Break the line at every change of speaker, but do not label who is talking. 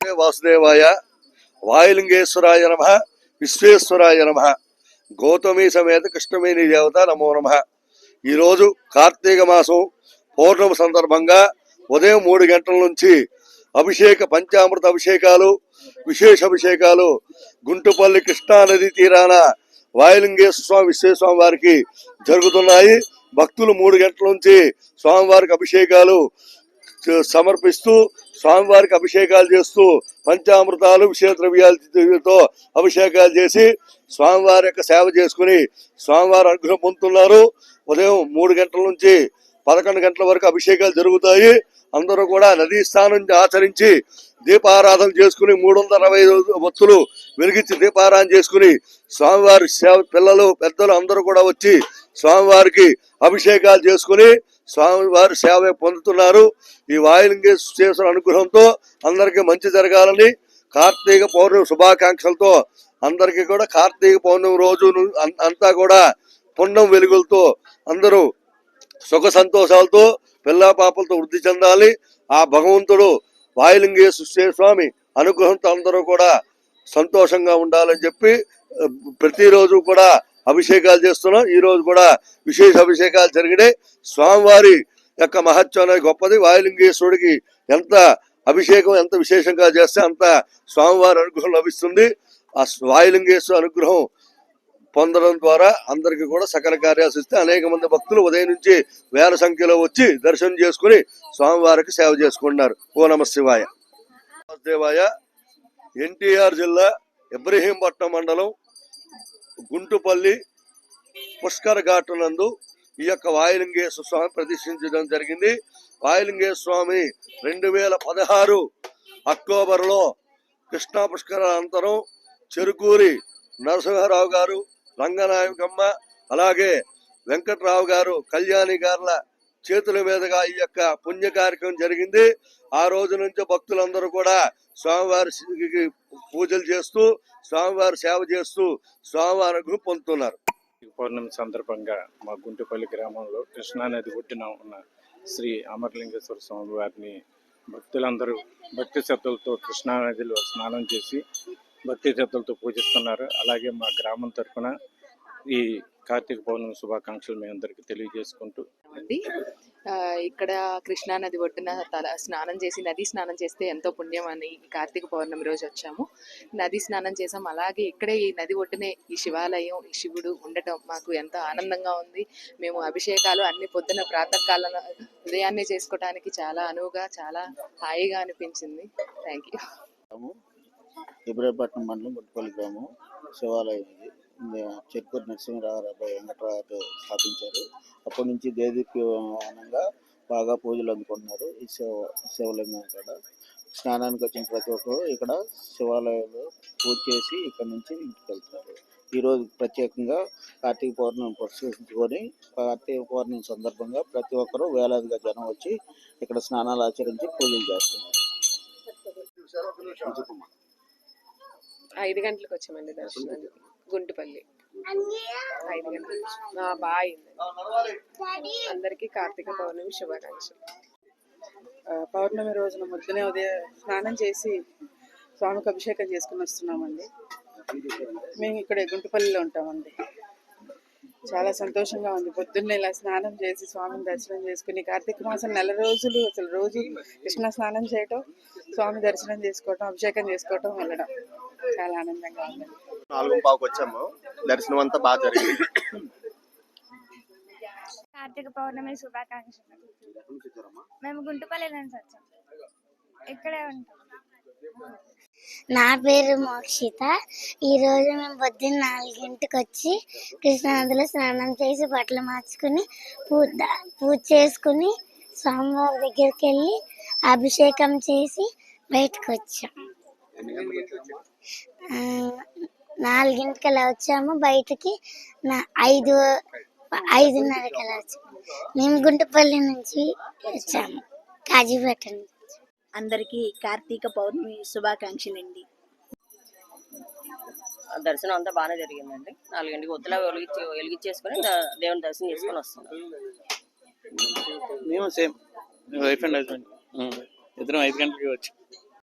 వాసుదేవాయ వాయులింగేశ్వరాయ నమ విశ్వేశ్వరాయ నమ గౌతమి సమేత కృష్ణమేని దేవత నమో నమ. ఈరోజు కార్తీక మాసం పౌర్ణమి సందర్భంగా ఉదయం మూడు గంటల నుంచి అభిషేక పంచామృత అభిషేకాలు విశేష అభిషేకాలు గుంటుపల్లి కృష్ణా నది తీరాన వాయులింగేశ్వర స్వామి విశ్వేశ్వర వారికి జరుగుతున్నాయి. భక్తులు మూడు గంటల నుంచి స్వామివారికి అభిషేకాలు సమర్పిస్తూ స్వామివారికి అభిషేకాలు చేస్తూ పంచామృతాలు విషయ ద్రవ్యాలతో అభిషేకాలు చేసి స్వామివారి యొక్క సేవ చేసుకుని స్వామివారి అనుగ్రహం పొందుతున్నారు. ఉదయం మూడు గంటల నుంచి పదకొండు గంటల వరకు అభిషేకాలు జరుగుతాయి. అందరూ కూడా నదీ స్నానం ఆచరించి దీపారాధన చేసుకుని మూడు వందల అరవై ఐదు వెలిగించి దీపారాధన చేసుకుని స్వామివారి సేవ పిల్లలు పెద్దలు అందరూ కూడా వచ్చి స్వామివారికి అభిషేకాలు చేసుకుని స్వామివారి సేవ పొందుతున్నారు. ఈ వాయులింగేశ్వర అనుగ్రహంతో అందరికీ మంచి జరగాలని కార్తీక పౌర్ణమి శుభాకాంక్షలతో అందరికీ కూడా కార్తీక పౌర్ణమి రోజు అంతా కూడా పుణ్యం వెలుగులతో అందరూ సుఖ సంతోషాలతో పిల్ల పాపలతో వృద్ధి చెందాలి. ఆ భగవంతుడు వాయులింగేశ్వర స్వామి అనుగ్రహంతో అందరూ కూడా సంతోషంగా ఉండాలని చెప్పి ప్రతిరోజు కూడా అభిషేకాలు చేస్తున్నాం. ఈ రోజు కూడా విశేష అభిషేకాలు జరిగినాయి. స్వామివారి యొక్క మహత్వం అనేది గొప్పది. వాయులింగేశ్వరుడికి ఎంత అభిషేకం ఎంత విశేషంగా చేస్తే అంత స్వామివారి అనుగ్రహం లభిస్తుంది. ఆ వాయులింగేశ్వర అనుగ్రహం పొందడం ద్వారా అందరికీ కూడా సకల కార్యాలు అనేక మంది భక్తులు ఉదయం నుంచి వేల సంఖ్యలో వచ్చి దర్శనం చేసుకుని స్వామివారికి సేవ చేసుకుంటున్నారు. ఓ నమ శివాయ. దేవాయ ఎన్టీఆర్ జిల్లా ఇబ్రహీంపట్నం మండలం గుంటుపల్లి పుష్కర ఘాట్ నందు ఈ యొక్క వాయులింగేశ్వర స్వామి ప్రదర్శించడం జరిగింది. వాయులింగేశ్వర స్వామి రెండు వేల పదహారు అక్టోబర్లో కృష్ణా పుష్కర అనంతరం చెరుకూరి నరసింహారావు గారు రంగనాయకమ్మ అలాగే వెంకట్రావు గారు కళ్యాణి గారుల చేతుల మీదుగా ఈ యొక్క పుణ్య కార్యక్రమం జరిగింది. ఆ రోజు నుంచి భక్తులందరూ కూడా స్వామివారికి పూజలు చేస్తూ స్వామివారి సేవ చేస్తూ స్వామివారి పొందుతున్నారు.
పౌర్ణమి సందర్భంగా మా గుంటుపల్లి గ్రామంలో కృష్ణానది ఒడ్డున ఉన్న శ్రీ అమరలింగేశ్వర స్వామి వారిని భక్తులందరూ భక్తి శ్రద్ధలతో కృష్ణానదిలో స్నానం చేసి భక్తి శ్రద్ధలతో పూజిస్తున్నారు. అలాగే మా గ్రామం తరఫున ఈ కార్తీక పౌర్ణమి శుభాకాంక్షలు మీ అందరికీ తెలియజేసుకుంటూ.
అండి ఆ, ఇక్కడ కృష్ణా నది ఒడ్డున తల స్నానం చేసి నది స్నానం చేస్తే ఎంతో పుణ్యం అని ఈ కార్తీక పౌర్ణమి రోజు వచ్చాము. నది స్నానం చేసాం. అలాగే ఇక్కడే ఈ నది ఒడ్డునే ఈ శివాలయం ఈ శివుడు ఉండటం మాకు ఎంతో ఆనందంగా ఉంది. మేము అభిషేకాలు అన్ని పొద్దున ప్రాతకాల ఉదయాన్నే చేసుకోవడానికి చాలా అనువుగా చాలా హాయిగా అనిపించింది. థ్యాంక్ యూ
ఇబ్రాహీపట్నం మండలం గుట్టుపల్లి గ్రామం శివాలయం. చెక్కూరు నరసింహరావు అబ్బాయి వెంకటరావు స్థాపించారు. అప్పటి నుంచి దేదీప్యమానంగా బాగా పూజలు అందుకుంటున్నారు. ఈ శివ శివలింగం ఇక్కడ స్నానానికి వచ్చిన ప్రతి ఒక్కరు ఇక్కడ శివాలయంలో పూజ చేసి ఇక్కడ నుంచి ఇంటికి వెళ్తున్నారు ఈరోజు ప్రత్యేకంగా కార్తీక పౌర్ణమి పురస్కరించుకొని కార్తీక పౌర్ణమి సందర్భంగా ప్రతి ఒక్కరూ వేలాదిగా జనం వచ్చి ఇక్కడ స్నానాలు ఆచరించి పూజలు చేస్తున్నారు.
ఐదు గంటలకు వచ్చామండి దర్శనానికి. గుంటుపల్లి. ఐదు. ఆ, బాగా అయింది. అందరికీ కార్తీక పౌర్ణమి శుభాకాంక్షలు.
పౌర్ణమి రోజున ముద్దునే ఉదయం స్నానం చేసి స్వామికి అభిషేకం చేసుకుని వస్తున్నామండి. మేము ఇక్కడ గుంటుపల్లిలో ఉంటామండి. చాలా సంతోషంగా ఉంది. పొద్దున్నే ఇలా స్నానం చేసి స్వామిని దర్శనం చేసుకుని కార్తీక మాసం నెల రోజులు అసలు రోజు కృష్ణ స్నానం చేయటం స్వామి దర్శనం చేసుకోవటం అభిషేకం చేసుకోవటం వెళ్ళడం చాలా ఆనందంగా ఉంది
నాలుగు పావుకి వచ్చాము దర్శనం అంతా బాగా జరిగింది.
కార్తీక పౌర్ణమి శుభాకాంక్షలు. మేము గుంటుపల్లి నుంచి వచ్చాం. ఇక్కడే ఉంటాం.
నా పేరు మోక్షిత. ఈ రోజు మేము పొద్దున్న నాలుగింటికి వచ్చి కృష్ణానదిలో స్నానం చేసి బట్టలు మార్చుకుని పూజ పూజ చేసుకుని స్వామివారి దగ్గరికి వెళ్ళి అభిషేకం చేసి బయటకు వచ్చాం నాలుగింటికి అలా వచ్చాము. బయటకి నా ఐదు ఐదున్నరకి అలా వచ్చాము మేము గుంటుపల్లి నుంచి వచ్చాము. కాజీపేట నుంచి.
అందరికీ కార్తీక పౌర్ణమి శుభాకాంక్షలండి.
దర్శనం అంతా బాగానే జరిగిందండి. నాలుగింటికి వద్దులా వెలిగించి వెలిగించేసుకొని దేవుని దర్శనం చేసుకొని వస్తున్నాం.
మేము సేమ్ వైఫ్ అండ్ హస్బెండ్ ఇద్దరం ఐదు గంటలకి వచ్చి.